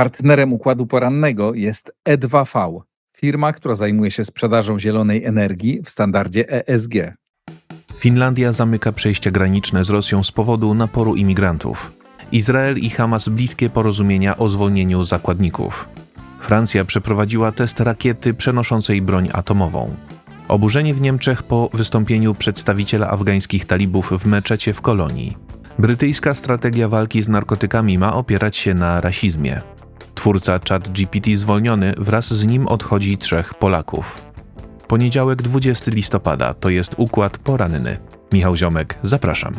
Partnerem układu porannego jest E2V, firma, która zajmuje się sprzedażą zielonej energii w standardzie ESG. Finlandia zamyka przejścia graniczne z Rosją z powodu naporu imigrantów. Izrael i Hamas bliskie porozumienia o zwolnieniu zakładników. Francja przeprowadziła test rakiety przenoszącej broń atomową. Oburzenie w Niemczech po wystąpieniu przedstawiciela afgańskich talibów w meczecie w kolonii. Brytyjska strategia walki z narkotykami ma opierać się na rasizmie. Twórca ChatGPT zwolniony, wraz z nim odchodzi trzech Polaków. Poniedziałek 20 listopada to jest układ poranny. Michał Ziomek, zapraszam.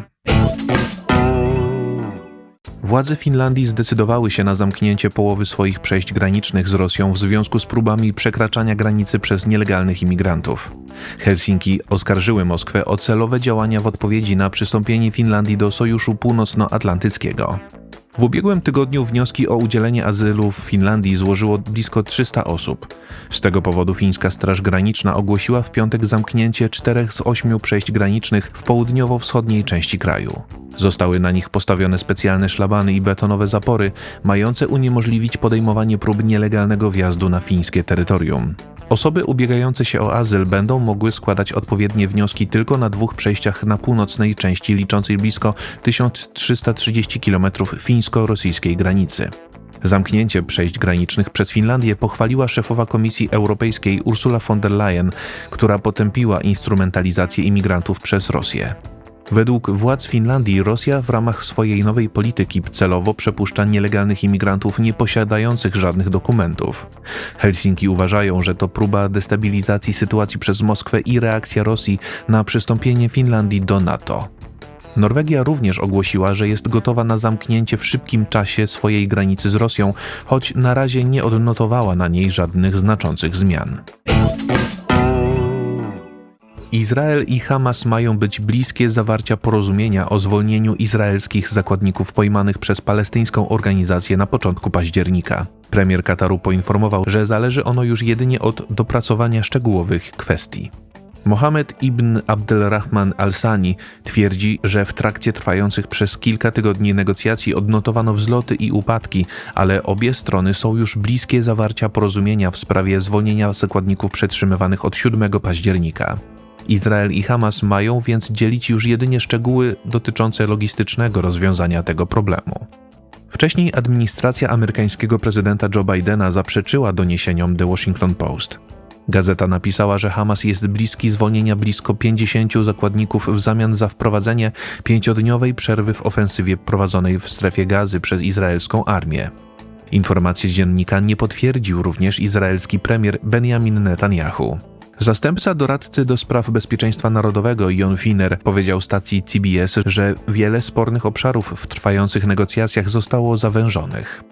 Władze Finlandii zdecydowały się na zamknięcie połowy swoich przejść granicznych z Rosją w związku z próbami przekraczania granicy przez nielegalnych imigrantów. Helsinki oskarżyły Moskwę o celowe działania w odpowiedzi na przystąpienie Finlandii do Sojuszu Północnoatlantyckiego. W ubiegłym tygodniu wnioski o udzielenie azylu w Finlandii złożyło blisko 300 osób. Z tego powodu fińska Straż Graniczna ogłosiła w piątek zamknięcie czterech z ośmiu przejść granicznych w południowo-wschodniej części kraju. Zostały na nich postawione specjalne szlabany i betonowe zapory, mające uniemożliwić podejmowanie prób nielegalnego wjazdu na fińskie terytorium. Osoby ubiegające się o azyl będą mogły składać odpowiednie wnioski tylko na dwóch przejściach na północnej części liczącej blisko 1330 km fińsko-rosyjskiej granicy. Zamknięcie przejść granicznych przez Finlandię pochwaliła szefowa Komisji Europejskiej Ursula von der Leyen, która potępiła instrumentalizację imigrantów przez Rosję. Według władz Finlandii Rosja w ramach swojej nowej polityki celowo przepuszcza nielegalnych imigrantów nieposiadających żadnych dokumentów. Helsinki uważają, że to próba destabilizacji sytuacji przez Moskwę i reakcja Rosji na przystąpienie Finlandii do NATO. Norwegia również ogłosiła, że jest gotowa na zamknięcie w szybkim czasie swojej granicy z Rosją, choć na razie nie odnotowała na niej żadnych znaczących zmian. Izrael i Hamas mają być bliskie zawarcia porozumienia o zwolnieniu izraelskich zakładników pojmanych przez palestyńską organizację na początku października. Premier Kataru poinformował, że zależy ono już jedynie od dopracowania szczegółowych kwestii. Mohamed ibn Abdelrahman al-Sani twierdzi, że w trakcie trwających przez kilka tygodni negocjacji odnotowano wzloty i upadki, ale obie strony są już bliskie zawarcia porozumienia w sprawie zwolnienia zakładników przetrzymywanych od 7 października. Izrael i Hamas mają więc dzielić już jedynie szczegóły dotyczące logistycznego rozwiązania tego problemu. Wcześniej administracja amerykańskiego prezydenta Joe Bidena zaprzeczyła doniesieniom The Washington Post. Gazeta napisała, że Hamas jest bliski zwolnienia blisko 50 zakładników w zamian za wprowadzenie pięciodniowej przerwy w ofensywie prowadzonej w strefie gazy przez izraelską armię. Informacje z dziennika nie potwierdził również izraelski premier Benjamin Netanyahu. Zastępca doradcy do spraw bezpieczeństwa narodowego Jon Finer powiedział stacji CBS, że wiele spornych obszarów w trwających negocjacjach zostało zawężonych.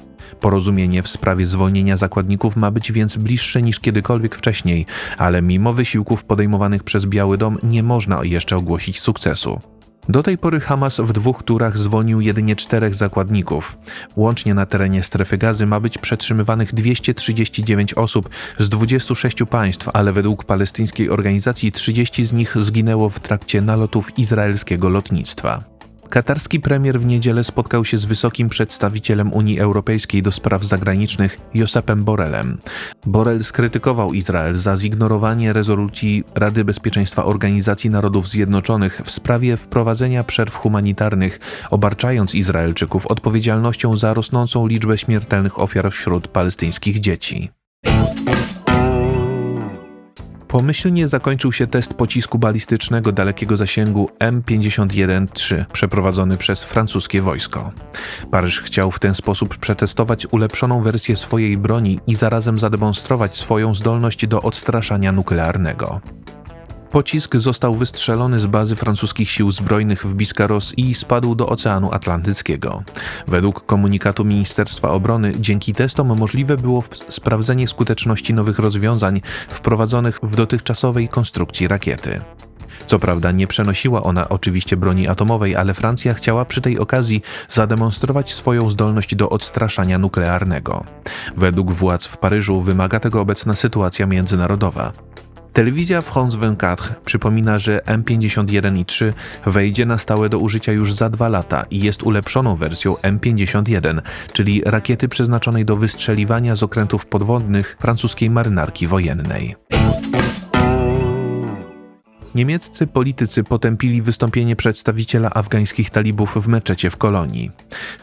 Porozumienie w sprawie zwolnienia zakładników ma być więc bliższe niż kiedykolwiek wcześniej, ale mimo wysiłków podejmowanych przez Biały Dom nie można jeszcze ogłosić sukcesu. Do tej pory Hamas w dwóch turach zwolnił jedynie czterech zakładników. Łącznie na terenie strefy gazy ma być przetrzymywanych 239 osób z 26 państw, ale według palestyńskiej organizacji 30 z nich zginęło w trakcie nalotów izraelskiego lotnictwa. Katarski premier w niedzielę spotkał się z wysokim przedstawicielem Unii Europejskiej do spraw zagranicznych Josepem Borelem. Borel skrytykował Izrael za zignorowanie rezolucji Rady Bezpieczeństwa Organizacji Narodów Zjednoczonych w sprawie wprowadzenia przerw humanitarnych, obarczając Izraelczyków odpowiedzialnością za rosnącą liczbę śmiertelnych ofiar wśród palestyńskich dzieci. Pomyślnie zakończył się test pocisku balistycznego dalekiego zasięgu M51-3 przeprowadzony przez francuskie wojsko. Paryż chciał w ten sposób przetestować ulepszoną wersję swojej broni i zarazem zademonstrować swoją zdolność do odstraszania nuklearnego. Pocisk został wystrzelony z bazy francuskich sił zbrojnych w Biscarros i spadł do Oceanu Atlantyckiego. Według komunikatu Ministerstwa Obrony, dzięki testom możliwe było sprawdzenie skuteczności nowych rozwiązań wprowadzonych w dotychczasowej konstrukcji rakiety. Co prawda nie przenosiła ona oczywiście broni atomowej, ale Francja chciała przy tej okazji zademonstrować swoją zdolność do odstraszania nuklearnego. Według władz w Paryżu wymaga tego obecna sytuacja międzynarodowa. Telewizja France 24 przypomina, że M51 i 3 wejdzie na stałe do użycia już za dwa lata i jest ulepszoną wersją M51, czyli rakiety przeznaczonej do wystrzeliwania z okrętów podwodnych francuskiej marynarki wojennej. Niemieccy politycy potępili wystąpienie przedstawiciela afgańskich talibów w meczecie w Kolonii.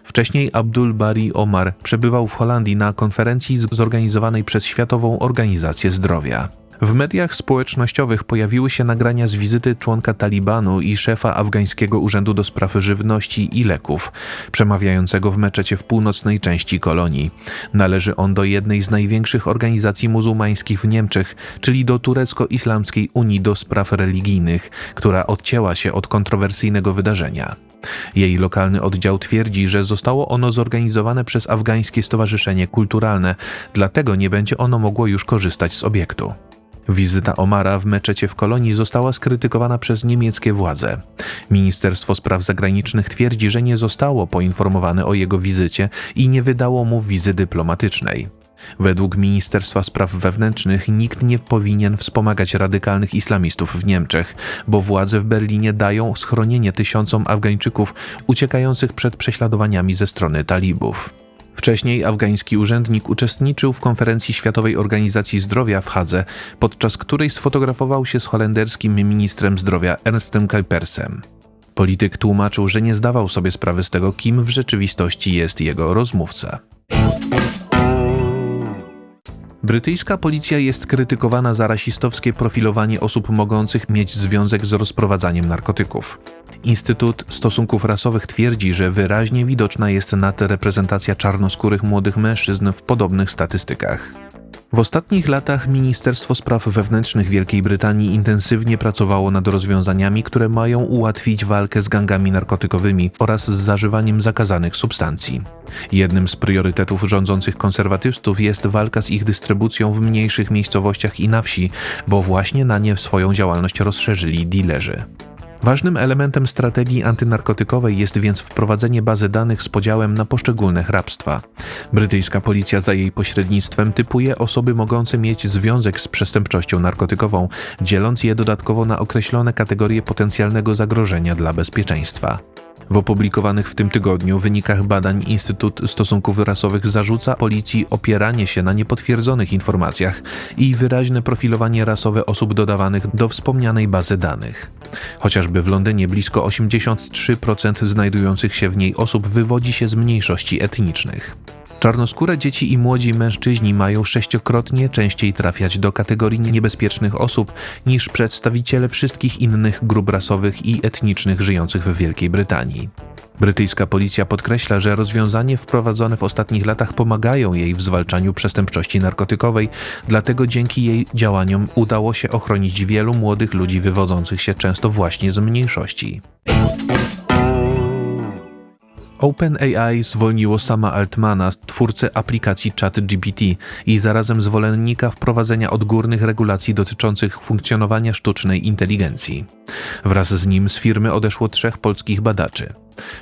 Wcześniej Abdul Bari Omar przebywał w Holandii na konferencji zorganizowanej przez Światową Organizację Zdrowia. W mediach społecznościowych pojawiły się nagrania z wizyty członka Talibanu i szefa afgańskiego Urzędu do Spraw Żywności i Leków, przemawiającego w meczecie w północnej części kolonii. Należy on do jednej z największych organizacji muzułmańskich w Niemczech, czyli do Turecko-Islamskiej Unii do Spraw Religijnych, która odcięła się od kontrowersyjnego wydarzenia. Jej lokalny oddział twierdzi, że zostało ono zorganizowane przez Afgańskie Stowarzyszenie Kulturalne, dlatego nie będzie ono mogło już korzystać z obiektu. Wizyta Omara w meczecie w Kolonii została skrytykowana przez niemieckie władze. Ministerstwo Spraw Zagranicznych twierdzi, że nie zostało poinformowane o jego wizycie i nie wydało mu wizy dyplomatycznej. Według Ministerstwa Spraw Wewnętrznych nikt nie powinien wspomagać radykalnych islamistów w Niemczech, bo władze w Berlinie dają schronienie tysiącom Afgańczyków uciekających przed prześladowaniami ze strony talibów. Wcześniej afgański urzędnik uczestniczył w konferencji Światowej Organizacji Zdrowia w Hadze, podczas której sfotografował się z holenderskim ministrem zdrowia Ernstem Kuipersem. Polityk tłumaczył, że nie zdawał sobie sprawy z tego, kim w rzeczywistości jest jego rozmówca. Brytyjska policja jest krytykowana za rasistowskie profilowanie osób mogących mieć związek z rozprowadzaniem narkotyków. Instytut Stosunków Rasowych twierdzi, że wyraźnie widoczna jest nadreprezentacja czarnoskórych młodych mężczyzn w podobnych statystykach. W ostatnich latach Ministerstwo Spraw Wewnętrznych Wielkiej Brytanii intensywnie pracowało nad rozwiązaniami, które mają ułatwić walkę z gangami narkotykowymi oraz z zażywaniem zakazanych substancji. Jednym z priorytetów rządzących konserwatystów jest walka z ich dystrybucją w mniejszych miejscowościach i na wsi, bo właśnie na nie swoją działalność rozszerzyli dilerzy. Ważnym elementem strategii antynarkotykowej jest więc wprowadzenie bazy danych z podziałem na poszczególne hrabstwa. Brytyjska policja za jej pośrednictwem typuje osoby mogące mieć związek z przestępczością narkotykową, dzieląc je dodatkowo na określone kategorie potencjalnego zagrożenia dla bezpieczeństwa. W opublikowanych w tym tygodniu wynikach badań Instytut Stosunków Rasowych zarzuca policji opieranie się na niepotwierdzonych informacjach i wyraźne profilowanie rasowe osób dodawanych do wspomnianej bazy danych. Chociażby w Londynie blisko 83% znajdujących się w niej osób wywodzi się z mniejszości etnicznych. Czarnoskóre dzieci i młodzi mężczyźni mają sześciokrotnie częściej trafiać do kategorii niebezpiecznych osób niż przedstawiciele wszystkich innych grup rasowych i etnicznych żyjących w Wielkiej Brytanii. Brytyjska policja podkreśla, że rozwiązania wprowadzone w ostatnich latach pomagają jej w zwalczaniu przestępczości narkotykowej, dlatego dzięki jej działaniom udało się ochronić wielu młodych ludzi wywodzących się często właśnie z mniejszości. OpenAI zwolniło sama Altmana, twórcę aplikacji ChatGPT i zarazem zwolennika wprowadzenia odgórnych regulacji dotyczących funkcjonowania sztucznej inteligencji. Wraz z nim z firmy odeszło trzech polskich badaczy.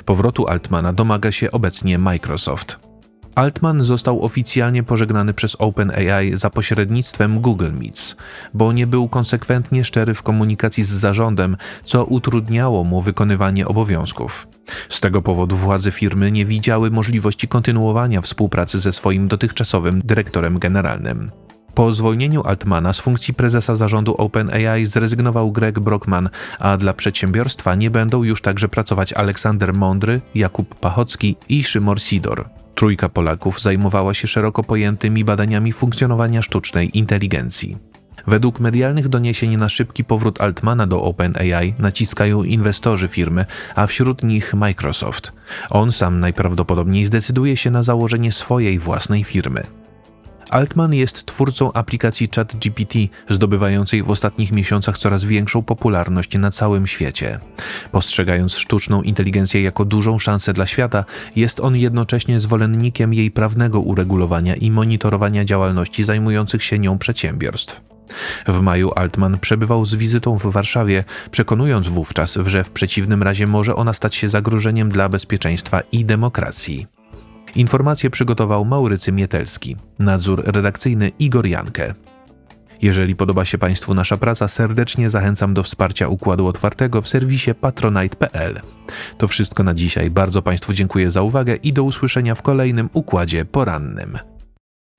Powrotu Altmana domaga się obecnie Microsoft. Altman został oficjalnie pożegnany przez OpenAI za pośrednictwem Google Meets, bo nie był konsekwentnie szczery w komunikacji z zarządem, co utrudniało mu wykonywanie obowiązków. Z tego powodu władze firmy nie widziały możliwości kontynuowania współpracy ze swoim dotychczasowym dyrektorem generalnym. Po zwolnieniu Altmana z funkcji prezesa zarządu OpenAI zrezygnował Greg Brockman, a dla przedsiębiorstwa nie będą już także pracować Aleksander Mądry, Jakub Pachocki i Szymor Sidor. Trójka Polaków zajmowała się szeroko pojętymi badaniami funkcjonowania sztucznej inteligencji. Według medialnych doniesień na szybki powrót Altmana do OpenAI naciskają inwestorzy firmy, a wśród nich Microsoft. On sam najprawdopodobniej zdecyduje się na założenie swojej własnej firmy. Altman jest twórcą aplikacji ChatGPT, zdobywającej w ostatnich miesiącach coraz większą popularność na całym świecie. Postrzegając sztuczną inteligencję jako dużą szansę dla świata, jest on jednocześnie zwolennikiem jej prawnego uregulowania i monitorowania działalności zajmujących się nią przedsiębiorstw. W maju Altman przebywał z wizytą w Warszawie, przekonując wówczas, że w przeciwnym razie może ona stać się zagrożeniem dla bezpieczeństwa i demokracji. Informacje przygotował Maurycy Mietelski, nadzór redakcyjny Igor Jankę. Jeżeli podoba się Państwu nasza praca, serdecznie zachęcam do wsparcia Układu Otwartego w serwisie patronite.pl. To wszystko na dzisiaj. Bardzo Państwu dziękuję za uwagę i do usłyszenia w kolejnym Układzie Porannym.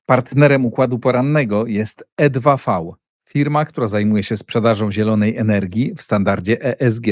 Partnerem układu porannego jest E2V, firma, która zajmuje się sprzedażą zielonej energii w standardzie ESG.